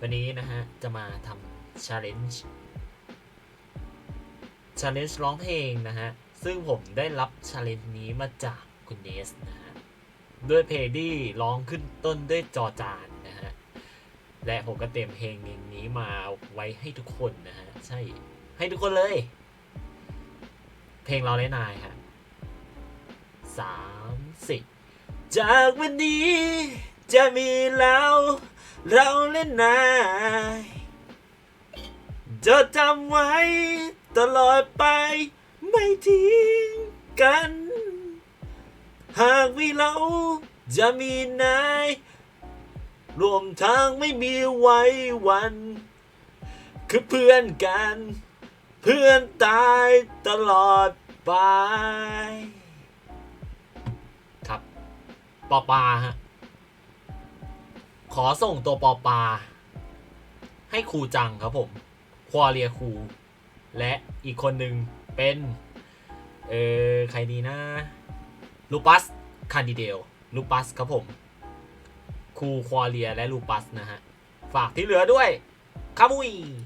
วันนี้นะฮะ จะมาทำ challenge challenge ร้องเพลงนะฮะ ซึ่งผมได้รับ challenge นี้มาจากคุณเนสนะฮะ ด้วยเพลงที่ร้องขึ้นต้นด้วยจอจานนะฮะ และผมก็เตรียมเพลงนี้มาไว้ให้ทุกคนนะฮะ ใช่ ให้ทุกคนเลย เพลงเราและนายฮะสามสิบจากวันนี้จะมีเรา เราและนายจะจำไว้ตลอดไปไม่ทิ้งกัน หากมีเราจะมีนายรวมทางไม่มีไว้วัน คือเพื่อนกัน เพื่อนตายตลอดไป ครับปอปาฮะ ขอส่งตัวปอปา ให้ครูจังครับผม ควอเรียครู และอีกคนหนึ่งเป็น เออใครดีนะ ลูปัสคันดิเดล ลูปัสครับผม ครูควอเรียและลูปัสนะฮะ ฝากที่เหลือด้วยคามุย